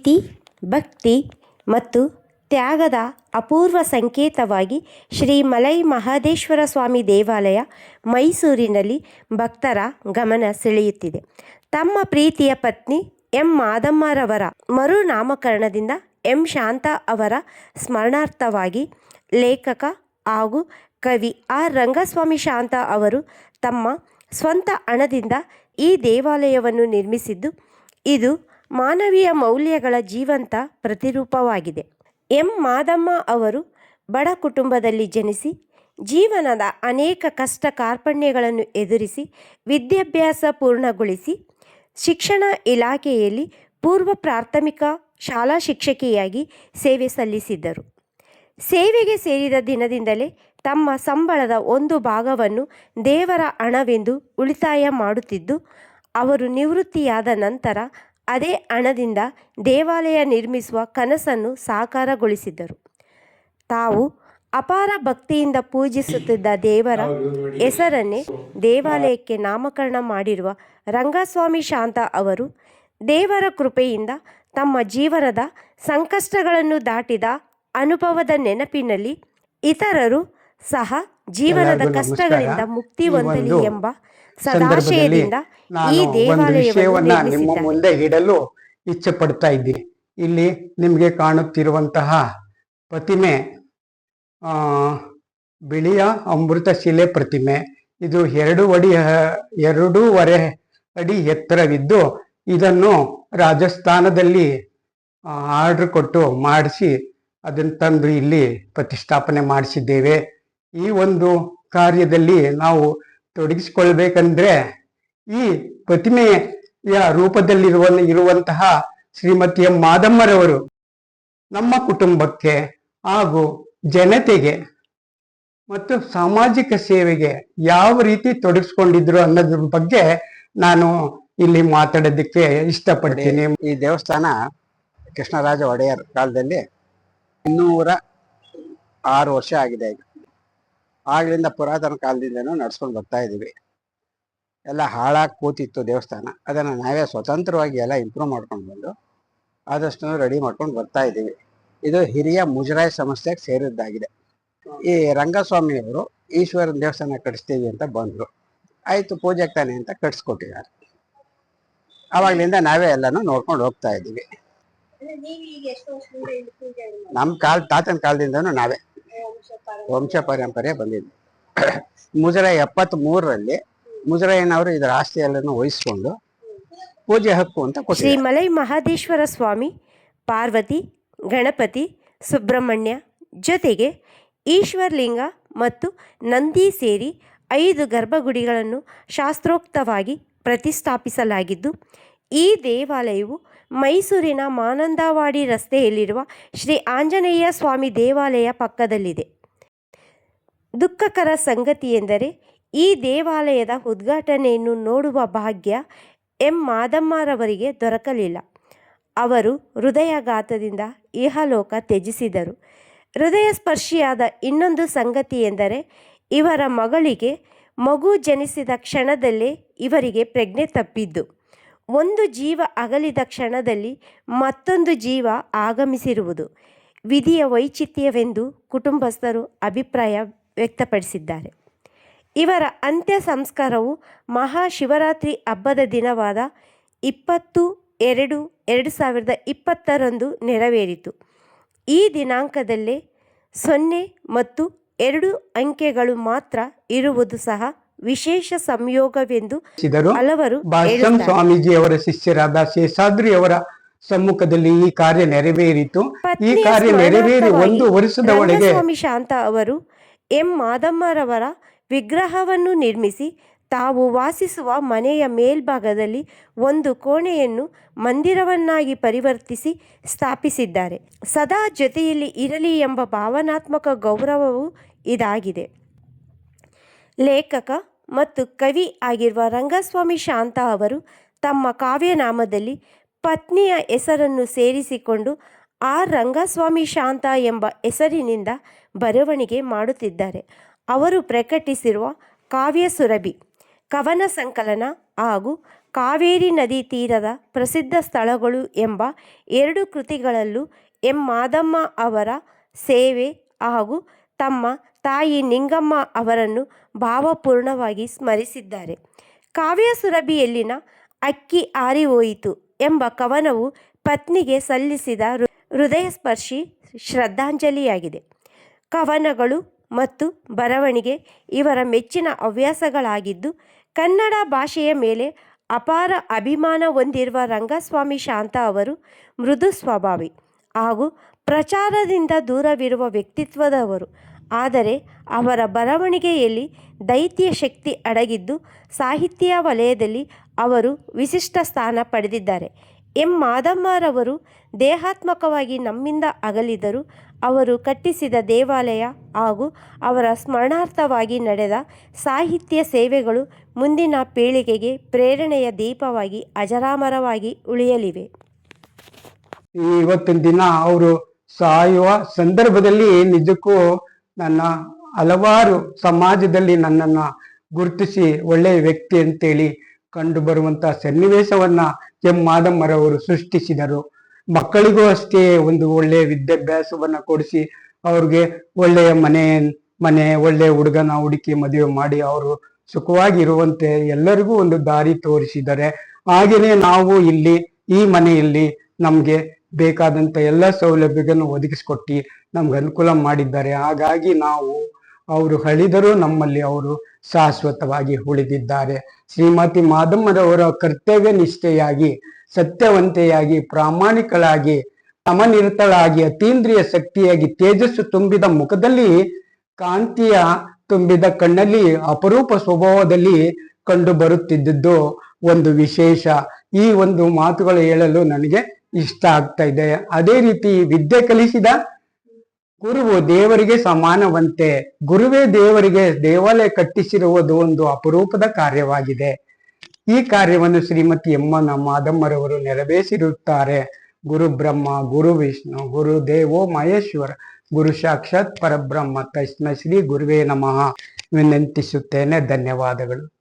ಪ್ರೀತಿ, ಭಕ್ತಿ ಮತ್ತು ತ್ಯಾಗದ ಅಪೂರ್ವ ಸಂಕೇತವಾಗಿ ಶ್ರೀ ಮಲೈ ಮಹದೇಶ್ವರ ಸ್ವಾಮಿ ದೇವಾಲಯ ಮೈಸೂರಿನಲ್ಲಿ ಭಕ್ತರ ಗಮನ ಸೆಳೆಯುತ್ತಿದೆ. ತಮ್ಮ ಪ್ರೀತಿಯ ಪತ್ನಿ ಎಂ ಮಾದಮ್ಮರವರ ಮರುನಾಮಕರಣದಿಂದ ಎಂ ಶಾಂತ ಅವರ ಸ್ಮರಣಾರ್ಥವಾಗಿ ಲೇಖಕ ಹಾಗೂ ಕವಿ ಆರ್ ರಂಗಸ್ವಾಮಿ ಶಾಂತ ಅವರು ತಮ್ಮ ಸ್ವಂತ ಹಣದಿಂದ ಈ ದೇವಾಲಯವನ್ನು ನಿರ್ಮಿಸಿದ್ದು, ಇದು ಮಾನವೀಯ ಮೌಲ್ಯಗಳ ಜೀವಂತ ಪ್ರತಿರೂಪವಾಗಿದೆ. ಎಂ. ಮಾದಮ್ಮ ಅವರು ಬಡ ಕುಟುಂಬದಲ್ಲಿ ಜನಿಸಿ, ಜೀವನದ ಅನೇಕ ಕಷ್ಟ ಕಾರ್ಪಣ್ಯಗಳನ್ನು ಎದುರಿಸಿ, ವಿದ್ಯಾಭ್ಯಾಸ ಪೂರ್ಣಗೊಳಿಸಿ, ಶಿಕ್ಷಣ ಇಲಾಖೆಯಲ್ಲಿ ಪೂರ್ವ ಪ್ರಾಥಮಿಕ ಶಾಲಾ ಶಿಕ್ಷಕಿಯಾಗಿ ಸೇವೆ ಸಲ್ಲಿಸಿದ್ದರು. ಸೇವೆಗೆ ಸೇರಿದ ದಿನದಿಂದಲೇ ತಮ್ಮ ಸಂಬಳದ ಒಂದು ಭಾಗವನ್ನು ದೇವರ ಹಣವೆಂದು ಉಳಿತಾಯ ಮಾಡುತ್ತಿದ್ದು, ಅವರು ನಿವೃತ್ತಿಯಾದ ನಂತರ ಅದೇ ಹಣದಿಂದ ದೇವಾಲಯ ನಿರ್ಮಿಸುವ ಕನಸನ್ನು ಸಾಕಾರಗೊಳಿಸಿದರು ತಾವು ಅಪಾರ ಭಕ್ತಿಯಿಂದ ಪೂಜಿಸುತ್ತಿದ್ದ ದೇವರ ಹೆಸರನ್ನೇ ದೇವಾಲಯಕ್ಕೆ ನಾಮಕರಣ ಮಾಡಿರುವ ರಂಗಸ್ವಾಮಿ ಶಾಂತ ಅವರು ದೇವರ ಕೃಪೆಯಿಂದ ತಮ್ಮ ಜೀವನದ ಸಂಕಷ್ಟಗಳನ್ನು ದಾಟಿದ ಅನುಭವದ ನೆನಪಿನಲ್ಲಿ ಇತರರು ಸಹ ಜೀವನದ ಕಷ್ಟಗಳಿಂದ ಮುಕ್ತಿ ಹೊಂದಲಿ ಎಂಬ ಸದಾಶಯದಿಂದ ಈ ದೇವಾಲಯವನ್ನು ವಿಷಯವನ್ನ ನಿಮ್ಮ ಮುಂದೆ ಇಡಲು ಇಚ್ಛೆ ಪಡ್ತಾ ಇದ್ದೀನಿ. ಇಲ್ಲಿ ನಿಮಗೆ ಕಾಣುತ್ತಿರುವಂತಹ ಪ್ರತಿಮೆ ಆ ಬಿಳಿಯ ಅಮೃತ ಶಿಲೆ ಪ್ರತಿಮೆ. ಇದು ಎರಡು ಅಡಿ ಎರಡೂವರೆ ಅಡಿ ಎತ್ತರವಿದ್ದು ಇದನ್ನು ರಾಜಸ್ಥಾನದಲ್ಲಿ ಆರ್ಡರ್ ಕೊಟ್ಟು ಮಾಡಿಸಿ ಅದನ್ನು ತಂದು ಇಲ್ಲಿ ಪ್ರತಿಷ್ಠಾಪನೆ ಮಾಡಿಸಿದ್ದೇವೆ. ಈ ಒಂದು ಕಾರ್ಯದಲ್ಲಿ ನಾವು ತೊಡಗಿಸಿಕೊಳ್ಬೇಕಂದ್ರೆ ಈ ಪ್ರತಿಮೆಯ ರೂಪದಲ್ಲಿರುವ ಇರುವಂತಹ ಶ್ರೀಮತಿ ಎಂ ಮಾದಮ್ಮರವರು ನಮ್ಮ ಕುಟುಂಬಕ್ಕೆ ಹಾಗೂ ಜನತೆಗೆ ಮತ್ತು ಸಾಮಾಜಿಕ ಸೇವೆಗೆ ಯಾವ ರೀತಿ ತೊಡಗಿಸ್ಕೊಂಡಿದ್ರು ಅನ್ನೋದ್ರ ಬಗ್ಗೆ ನಾನು ಇಲ್ಲಿ ಮಾತಾಡೋದಕ್ಕೆ ಇಷ್ಟಪಡ್ತೀನಿ. ಈ ದೇವಸ್ಥಾನ ಕೃಷ್ಣರಾಜ ಒಡೆಯರ್ ಕಾಲದಲ್ಲಿ ಇನ್ನೂರ ಆರು ವರ್ಷ ಆಗಿದೆ ಈಗ. ಆಗ್ಲಿಂದ ಪುರಾತನ ಕಾಲದಿಂದನೂ ನಡ್ಸ್ಕೊಂಡು ಬರ್ತಾ ಇದೀವಿ ಎಲ್ಲ ಹಾಳಾಗಿ ಕೂತಿತ್ತು ದೇವಸ್ಥಾನ. ಅದನ್ನ ನಾವೇ ಸ್ವತಂತ್ರವಾಗಿ ಎಲ್ಲ ಇಂಪ್ರೂವ್ ಮಾಡ್ಕೊಂಡು ಬಂದು ಆದಷ್ಟು ರೆಡಿ ಮಾಡ್ಕೊಂಡು ಬರ್ತಾ ಇದ್ದೀವಿ. ಇದು ಹಿರಿಯ ಮುಜರಾಯಿ ಸಂಸ್ಥೆಗೆ ಸೇರಿದ್ದಾಗಿದೆ. ಈ ರಂಗಸ್ವಾಮಿಯವರು ಈಶ್ವರನ ದೇವಸ್ಥಾನ ಕಟ್ಟಿಸ್ತೀವಿ ಅಂತ ಬಂದರು. ಆಯಿತು ಪೂಜೆಗೆ ತಾನೆ ಅಂತ ಕಟ್ಸ್ಕೊಟ್ಟಿದ್ದಾರೆ. ಆವಾಗಲಿಂದ ನಾವೇ ಎಲ್ಲನೂ ನೋಡ್ಕೊಂಡು ಹೋಗ್ತಾ ಇದ್ದೀವಿ. ನಮ್ಮ ಕಾಲ ತಾತನ ಕಾಲದಿಂದನೂ ನಾವೇ. ವಂಶ ಪರಂಪರೆ ಬಂದಿದ್ದು ಮುಜರ ಎಪ್ಪತ್ತ್ ಮೂರರಲ್ಲಿ ಮುಜರಾಯನವರು ಇದರ ಆಸ್ತಿ ಎಲ್ಲನೂ ವಹಿಸ್ಕೊಂಡು ಪೂಜೆ ಹಕ್ಕು ಅಂತ ಶ್ರೀ ಮಲೈ ಮಹಾದೇಶ್ವರ ಸ್ವಾಮಿ, ಪಾರ್ವತಿ, ಗಣಪತಿ, ಸುಬ್ರಹ್ಮಣ್ಯ ಜೊತೆಗೆ ಈಶ್ವರ್ಲಿಂಗ ಮತ್ತು ನಂದಿ ಸೇರಿ ಐದು ಗರ್ಭಗುಡಿಗಳನ್ನು ಶಾಸ್ತ್ರೋಕ್ತವಾಗಿ ಪ್ರತಿಷ್ಠಾಪಿಸಲಾಗಿದ್ದು, ಈ ದೇವಾಲಯವು ಮೈಸೂರಿನ ಮಾನಂದವಾಡಿ ರಸ್ತೆಯಲ್ಲಿರುವ ಶ್ರೀ ಆಂಜನೇಯ ಸ್ವಾಮಿ ದೇವಾಲಯ ಪಕ್ಕದಲ್ಲಿದೆ. ದುಃಖಕರ ಸಂಗತಿಯೆಂದರೆ ಈ ದೇವಾಲಯದ ಉದ್ಘಾಟನೆಯನ್ನು ನೋಡುವ ಭಾಗ್ಯ ಎಂ. ಮಾದಮ್ಮರವರಿಗೆ ದೊರಕಲಿಲ್ಲ. ಅವರು ಹೃದಯಾಘಾತದಿಂದ ಇಹಲೋಕ ತ್ಯಜಿಸಿದರು. ಹೃದಯ ಸ್ಪರ್ಶಿಯಾದ ಇನ್ನೊಂದು ಸಂಗತಿ ಎಂದರೆ, ಇವರ ಮಗಳಿಗೆ ಮಗು ಜನಿಸಿದ ಕ್ಷಣದಲ್ಲೇ ಇವರಿಗೆ ಪ್ರಜ್ಞೆ ತಪ್ಪಿದ್ದು. ಒಂದು ಜೀವ ಅಗಲಿದ ಕ್ಷಣದಲ್ಲಿ ಮತ್ತೊಂದು ಜೀವ ಆಗಮಿಸಿರುವುದು. ವಿಧಿಯ ವೈಚಿತ್ಯವೆಂದು ಕುಟುಂಬಸ್ಥರು ಅಭಿಪ್ರಾಯ ವ್ಯಕ್ತಪಡಿಸಿದ್ದಾರೆ. ಇವರ ಅಂತ್ಯ ಸಂಸ್ಕಾರವು ಮಹಾಶಿವರಾತ್ರಿ ಹಬ್ಬದ ದಿನವಾದ ಇಪ್ಪತ್ತು ಎರಡು ಎರಡು ಸಾವಿರದ ಇಪ್ಪತ್ತರಂದು ನೆರವೇರಿತು. ಈ ದಿನಾಂಕದಲ್ಲೇ ಸೊನ್ನೆ ಮತ್ತು ಎರಡು ಅಂಕೆಗಳು ಮಾತ್ರ ಇರುವುದು ಸಹ ವಿಶೇಷ ಸಂಯೋಗವೆಂದು ಹಲವರು ಸ್ವಾಮೀಜಿ ಅವರ ಸ್ವಾಮೀಜಿಯವರ ಶಿಷ್ಯರಾದ ಶೇಷಾದ್ರಿ ಅವರ ಸಮ್ಮುಖದಲ್ಲಿ ಈ ಕಾರ್ಯ ನೆರವೇರಿತು. ಈ ಕಾರ್ಯ ನೆರವೇರಿ ಒಂದು ವರ್ಷದ ಒಳಗೆ ಸ್ವಾಮಿ ಶಾಂತ ಅವರು ಎಂ ಮಾದಮ್ಮರವರ ವಿಗ್ರಹವನ್ನು ನಿರ್ಮಿಸಿ ತಾವು ವಾಸಿಸುವ ಮನೆಯ ಮೇಲ್ಭಾಗದಲ್ಲಿ ಒಂದು ಕೋಣೆಯನ್ನು ಮಂದಿರವನ್ನಾಗಿ ಪರಿವರ್ತಿಸಿ ಸ್ಥಾಪಿಸಿದ್ದಾರೆ. ಸದಾ ಜೊತೆಯಲ್ಲಿ ಇರಲಿ ಎಂಬ ಭಾವನಾತ್ಮಕ ಗೌರವವು ಇದಾಗಿದೆ. ಲೇಖಕ ಮತ್ತು ಕವಿ ಆಗಿರುವ ರಂಗಸ್ವಾಮಿ ಶಾಂತ ಅವರು ತಮ್ಮ ಕಾವ್ಯನಾಮದಲ್ಲಿ ಪತ್ನಿಯ ಹೆಸರನ್ನು ಸೇರಿಸಿಕೊಂಡು ಆರ್ ರಂಗಸ್ವಾಮಿ ಶಾಂತ ಎಂಬ ಹೆಸರಿನಿಂದ ಬರವಣಿಗೆ ಮಾಡುತ್ತಿದ್ದಾರೆ. ಅವರು ಪ್ರಕಟಿಸಿರುವ ಕಾವ್ಯ ಸುರಭಿ, ಕವನ ಸಂಕಲನ ಹಾಗೂ ಕಾವೇರಿ ನದಿ ತೀರದ ಪ್ರಸಿದ್ಧ ಸ್ಥಳಗಳು ಎಂಬ ಎರಡು ಕೃತಿಗಳಲ್ಲೂ ಎಂ ಮಾದಮ್ಮ ಅವರ ಸೇವೆ ಹಾಗೂ ತಮ್ಮ ತಾಯಿ ನಿಂಗಮ್ಮ ಅವರನ್ನು ಭಾವಪೂರ್ಣವಾಗಿ ಸ್ಮರಿಸಿದ್ದಾರೆ. ಕಾವ್ಯ ಸುರಭಿಯಲ್ಲಿನ ಅಕ್ಕಿ ಆರಿ ಹೋಯಿತು ಎಂಬ ಕವನವು ಪತ್ನಿಗೆ ಸಲ್ಲಿಸಿದ ಹೃದಯ ಹೃದಯಸ್ಪರ್ಶಿ ಶ್ರದ್ಧಾಂಜಲಿಯಾಗಿದೆ. ಕವನಗಳು ಮತ್ತು ಬರವಣಿಗೆ ಇವರ ಮೆಚ್ಚಿನ ಹವ್ಯಾಸಗಳಾಗಿದ್ದು, ಕನ್ನಡ ಭಾಷೆಯ ಮೇಲೆ ಅಪಾರ ಅಭಿಮಾನ ಹೊಂದಿರುವ ರಂಗಸ್ವಾಮಿ ಶಾಂತ ಅವರು ಮೃದು ಸ್ವಭಾವಿ ಹಾಗೂ ಪ್ರಚಾರದಿಂದ ದೂರವಿರುವ ವ್ಯಕ್ತಿತ್ವದವರು. ಆದರೆ ಅವರ ಬರವಣಿಗೆಯಲ್ಲಿ ದೈತ್ಯ ಶಕ್ತಿ ಅಡಗಿದ್ದು ಸಾಹಿತ್ಯ ವಲಯದಲ್ಲಿ ಅವರು ವಿಶಿಷ್ಟ ಸ್ಥಾನ ಪಡೆದಿದ್ದಾರೆ. ಎಂ. ಮಾದಮ್ಮರವರು ದೇಹಾತ್ಮಕವಾಗಿ ನಮ್ಮಿಂದ ಅಗಲಿದರು ಅವರು ಕಟ್ಟಿಸಿದ ದೇವಾಲಯ ಹಾಗೂ ಅವರ ಸ್ಮರಣಾರ್ಥವಾಗಿ ನಡೆದ ಸಾಹಿತ್ಯ ಸೇವೆಗಳು ಮುಂದಿನ ಪೀಳಿಗೆಗೆ ಪ್ರೇರಣೆಯ ದೀಪವಾಗಿ ಅಜರಾಮರವಾಗಿ ಉಳಿಯಲಿವೆ. ಇವತ್ತಿನ ದಿನ ಅವರು ಸಾಯುವ ಸಂದರ್ಭದಲ್ಲಿ ನಿಜಕ್ಕೂ ನನ್ನ ಹಲವಾರು ಸಮಾಜದಲ್ಲಿ ನನ್ನನ್ನ ಗುರುತಿಸಿ ಒಳ್ಳೆಯ ವ್ಯಕ್ತಿ ಅಂತೇಳಿ ಕಂಡು ಬರುವಂತಹ ಸನ್ನಿವೇಶವನ್ನ ಎಂ ಮಾದಮ್ಮರವರು ಸೃಷ್ಟಿಸಿದರು. ಮಕ್ಕಳಿಗೂ ಅಷ್ಟೇ ಒಂದು ಒಳ್ಳೆಯ ವಿದ್ಯಾಭ್ಯಾಸವನ್ನ ಕೊಡಿಸಿ ಅವ್ರಿಗೆ ಒಳ್ಳೆಯ ಮನೆ ಮನೆ, ಒಳ್ಳೆಯ ಹುಡುಗನ ಹುಡುಕಿ ಮದುವೆ ಮಾಡಿ ಅವರು ಸುಖವಾಗಿ ಇರುವಂತೆ ಎಲ್ಲರಿಗೂ ಒಂದು ದಾರಿ ತೋರಿಸಿದ್ದಾರೆ ಹಾಗೆಯೇ ನಾವು ಇಲ್ಲಿ ಈ ಮನೆಯಲ್ಲಿ ನಮ್ಗೆ ಬೇಕಾದಂತ ಎಲ್ಲ ಸೌಲಭ್ಯಗಳನ್ನು ಒದಗಿಸ್ಕೊಟ್ಟು ನಮ್ಗೆ ಅನುಕೂಲ ಮಾಡಿದ್ದಾರೆ. ಹಾಗಾಗಿ ನಾವು ಅವರು ಹಳಿದರೂ ನಮ್ಮಲ್ಲಿ ಅವರು ಶಾಶ್ವತವಾಗಿ ಉಳಿದಿದ್ದಾರೆ. ಶ್ರೀಮತಿ ಮಾದಮ್ಮರವರ ಕರ್ತವ್ಯ ನಿಷ್ಠೆಯಾಗಿ, ಸತ್ಯವಂತೆಯಾಗಿ, ಪ್ರಾಮಾಣಿಕಳಾಗಿ, ಸಮನಿರತಳಾಗಿ, ಅತೀಂದ್ರಿಯ ಶಕ್ತಿಯಾಗಿ, ತೇಜಸ್ಸು ತುಂಬಿದ ಮುಖದಲ್ಲಿ, ಕಾಂತಿಯ ತುಂಬಿದ ಕಣ್ಣಲ್ಲಿ, ಅಪರೂಪ ಸ್ವಭಾವದಲ್ಲಿ ಕಂಡು ಬರುತ್ತಿದ್ದದ್ದು ಒಂದು ವಿಶೇಷ. ಈ ಒಂದು ಮಾತುಗಳು ಹೇಳಲು ನನಗೆ ಇಷ್ಟ ಆಗ್ತಾ ಇದೆ. ಅದೇ ರೀತಿ ವಿದ್ಯೆ ಕಲಿಸಿದ ಗುರುವು ದೇವರಿಗೆ ಸಮಾನವಂತೆ, ಗುರುವೇ ದೇವರಿಗೆ ದೇವಾಲಯ ಕಟ್ಟಿಸಿರುವುದು ಒಂದು ಅಪರೂಪದ ಕಾರ್ಯವಾಗಿದೆ. ಈ ಕಾರ್ಯವನ್ನು ಶ್ರೀಮತಿ ಎಮ್ಮನ ಮಾದಮ್ಮರವರು ನೆರವೇರಿಸಿರುತ್ತಾರೆ. ಗುರು ಬ್ರಹ್ಮ, ಗುರು ವಿಷ್ಣು, ಗುರು ದೇವೋ ಮಹೇಶ್ವರ, ಗುರು ಸಾಕ್ಷಾತ್ ಪರಬ್ರಹ್ಮ, ತಸ್ಮೈ ಶ್ರೀ ಗುರುವೇ ನಮಃ. ವಿನಂತಿಸುತ್ತೇನೆ. ಧನ್ಯವಾದಗಳು.